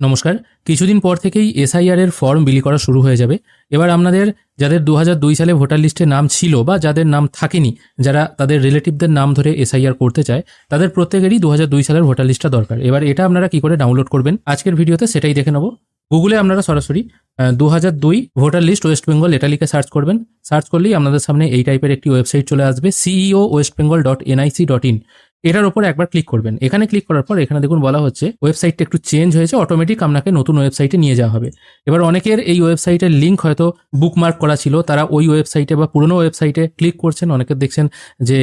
নমস্কার। কিছুদিন পর থেকেই এসআইআর এর ফর্ম বিলি করা শুরু হয়ে যাবে। এবার আপনাদের, যাদের দু সালে ভোটার লিস্টে নাম ছিল বা যাদের নাম থাকেনি, যারা তাদের রিলেটিভদের নাম ধরে এসআইআর করতে চায়, তাদের প্রত্যেকেরই দু সালের ভোটার লিস্টটা দরকার। এবার এটা আপনারা কি করে ডাউনলোড করবেন? আজকের ভিডিওতে সেটাই দেখে নেব। গুগলে আপনারা সরাসরি দু হাজার দুই ভোটার লিস্ট ওয়েস্ট বেঙ্গল এটা লিখে সার্চ করবেন। সার্চ করলেই আপনাদের সামনে এই টাইপের একটি ওয়েবসাইট চলে আসবে CEO West Bengal dot NIC dot in এটার উপর একবার ক্লিক করবেন। এখানে ক্লিক করার পর এখানে দেখুন বলা হচ্ছে ওয়েবসাইটটা একটু চেঞ্জ হয়েছে অটোমেটিক আপনাকে নতুন ওয়েবসাইটে নিয়ে যাওয়া হবে। এবার অনেকের এই ওয়েবসাইটের লিঙ্ক হয়তো বুকমার্ক করা ছিল, তারা ওই ওয়েবসাইটে বা পুরনো ওয়েবসাইটে ক্লিক করছেন। অনেকে দেখছেন যে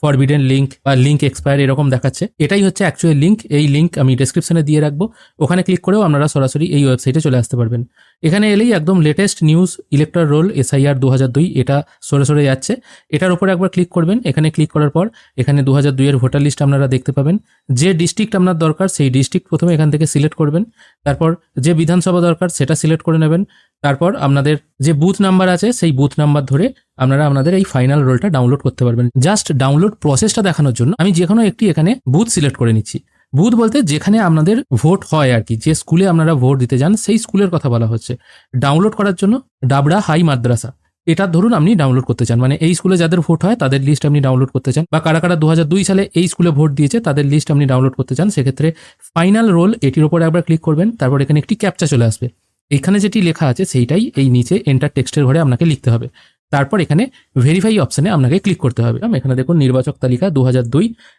ফরবিডেন লিঙ্ক বা লিঙ্ক এক্সপায়ার এরকম দেখাচ্ছে। এটাই হচ্ছে অ্যাকচুয়াল লিঙ্ক এই লিঙ্ক আমি ডেসক্রিপশনে দিয়ে রাখব। ওখানে ক্লিক করেও আপনারা সরাসরি এই ওয়েবসাইটে চলে আসতে পারবেন। এখানে এলেই একদম latest news electoral roll SIR দু হাজার দুই, এটা সরে সরে যাচ্ছে। এটার উপর একবার ক্লিক করবেন। এখানে ক্লিক করার পর এখানে দু হাজার দুইয়ের ভোটার লিস্ট আপনারা দেখতে পাবেন। যে ডিস্ট্রিক্ট আপনার দরকার, সেই ডিস্ট্রিক্ট প্রথমে এখান থেকে সিলেক্ট করবেন। তারপর যে বিধানসভা দরকার, সেটা সিলেক্ট করে নেবেন। তারপর আপনাদের যে বুথ নাম্বার আছে, সেই বুথ নাম্বার ধরে আপনারা আপনাদের এই ফাইনাল রোলটা ডাউনলোড করতে পারবেন। জাস্ট ডাউনলোড প্রসেসটা দেখানোর জন্য আমি যে কোনো একটি এখানে বুথ সিলেক্ট করে নিচ্ছি। বুথ বলতে যেখানে আপনাদের ভোট হয় আর কি, যে স্কুলে আপনারা ভোট দিতে যান, সেই স্কুলের কথা বলা হচ্ছে। ডাউনলোড করার জন্য ডাবড়া হাই মাদ্রাসা এটা ধরুন আপনি ডাউনলোড করতে চান। মানে এই স্কুলে যাদের ভোট হয়, তাদের লিস্ট আপনি ডাউনলোড করতে চান। বা কারা কারা দু সালে এই স্কুলে ভোট দিয়েছে, তাদের লিস্ট আপনি ডাউনলোড করতে চান, সেক্ষেত্রে ফাইনাল রোল এটির উপর একবার ক্লিক করবেন, তারপর এখানে একটি ক্যাপচা চলে আসবে। এখানে যেটি লেখা আছে সেইটাই এই নিচে এন্টার টেক্সটের ঘরে আপনাকে লিখতে হবে। তারপর এখানে ভেরিফাই অপশানে আপনাকে ক্লিক করতে হবে। এখানে দেখুন নির্বাচক তালিকা দু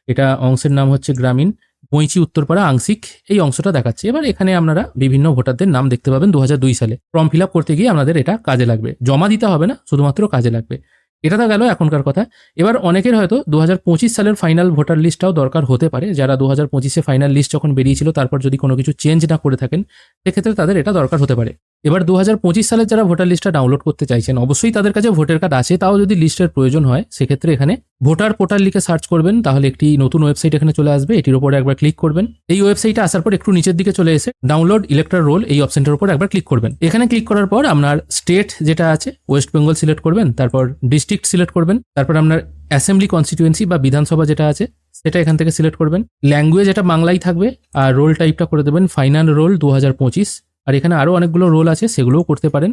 এটা অংশের নাম হচ্ছে গ্রামীণ বইচি উত্তরপাড়া, আংশিক, এই অংশটা দেখাচ্ছে। এবার এখানে আপনারা বিভিন্ন ভোটারদের নাম দেখতে পাবেন দু সালে। ফর্ম ফিল করতে গিয়ে আপনাদের এটা কাজে লাগবে। জমা দিতে হবে না, শুধুমাত্র কাজে লাগবে। এটা তো গেল এখনকার কথা। এবার অনেকের হয়তো দু হাজার পঁচিশ সালের ফাইনাল ভোটার লিস্টটাও দরকার হতে পারে। যারা দু হাজার পঁচিশে ফাইনাল লিস্ট যখন বেরিয়েছিল, তারপর যদি কোনো কিছু চেঞ্জ না করে থাকেন, সেক্ষেত্রে তাদের এটা দরকার হতে পারে। এবার দু হাজার সালের যারা ভোটার লিস্টটা ডাউনলোড করতে চাইছেন, অবশ্যই তাদের কাছে ভোটার কার্ড আছে, তাও যদি লিস্টের প্রয়োজন হয়, সেক্ষেত্রে এখানে ভোটার পোর্টাল লিখে সার্চ করবেন, তাহলে একটি নতুন ওয়েবসাইট এখানে চলে আসবে, এটির উপরে একবার ক্লিক করবেন। এই ওয়েবসাইটে আসার পর একটু নিচের দিকে চলে এসে ডাউনলোড ইলেকট্রাল রোল এই অপশনটার উপর একবার ক্লিক করবেন। এখানে ক্লিক করার পর আপনার স্টেট যেটা আছে ওয়েস্ট বেঙ্গল সিলেক্ট করবেন, তারপর ডিস্ট্রিক্ট সিলেক্ট করবেন, তারপর আপনার অ্যাসেম্বলি কনস্টিটিউয়েন্সি বা বিধানসভা যেটা আছে, সেটা এখান থেকে সিলেক্ট করবেন। ল্যাঙ্গুয়েজ এটা বাংলাই থাকবে, আর রোল টাইপটা করে দেবেন ফাইনাল রোল দু হাজার পঁচিশ। আর এখানে আরও অনেকগুলো রোল আছে, সেগুলোও করতে পারেন।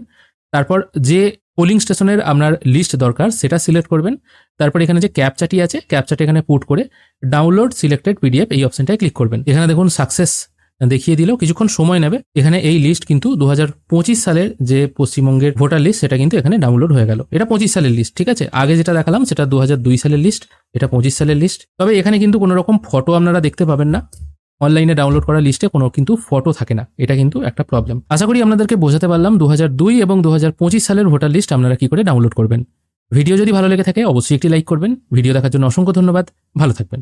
তারপর যে পোলিং স্টেশনের আপনার লিস্ট দরকার, সেটা সিলেক্ট করবেন। তারপর এখানে যে ক্যাপচাটি আছে ক্যাপচাটি এখানে পুট করে ডাউনলোড সিলেক্টেড পিডিএফ এই অপশনটায় ক্লিক করবেন। এখানে দেখুন সাকসেস দেখিয়ে দিলেও কিছুক্ষণ সময় নেবে। এখানে এই লিস্ট কিন্তু দুহাজার পঁচিশ সালের যে পশ্চিমবঙ্গের ভোটার লিস্ট সেটা কিন্তু এখানে ডাউনলোড হয়ে গেল। এটা পঁচিশ সালের লিস্ট ঠিক আছে? আগে যেটা দেখালাম, সেটা দু হাজার দুই সালের লিস্ট এটা পঁচিশ সালের লিস্ট তবে এখানে কিন্তু কোনো রকম ফটো আপনারা দেখতে পাবেন না। অনলাইনে ডাউনলোড করা লিস্টে কোনো কিন্তু ফটো থাকে না। এটা কিন্তু একটা প্রবলেম আশা করি আপনাদেরকে বোঝাতে পারলাম দু এবং দু হাজার পঁচিশ সালের ভোটার লিস্ট আপনারা কি করে ডাউনলোড করবেন। ভিডিও যদি ভালো লেগে থাকে, অবশ্যই একটি লাইক করবেন। ভিডিও দেখার জন্য অসংখ্য ধন্যবাদ। ভালো থাকবেন।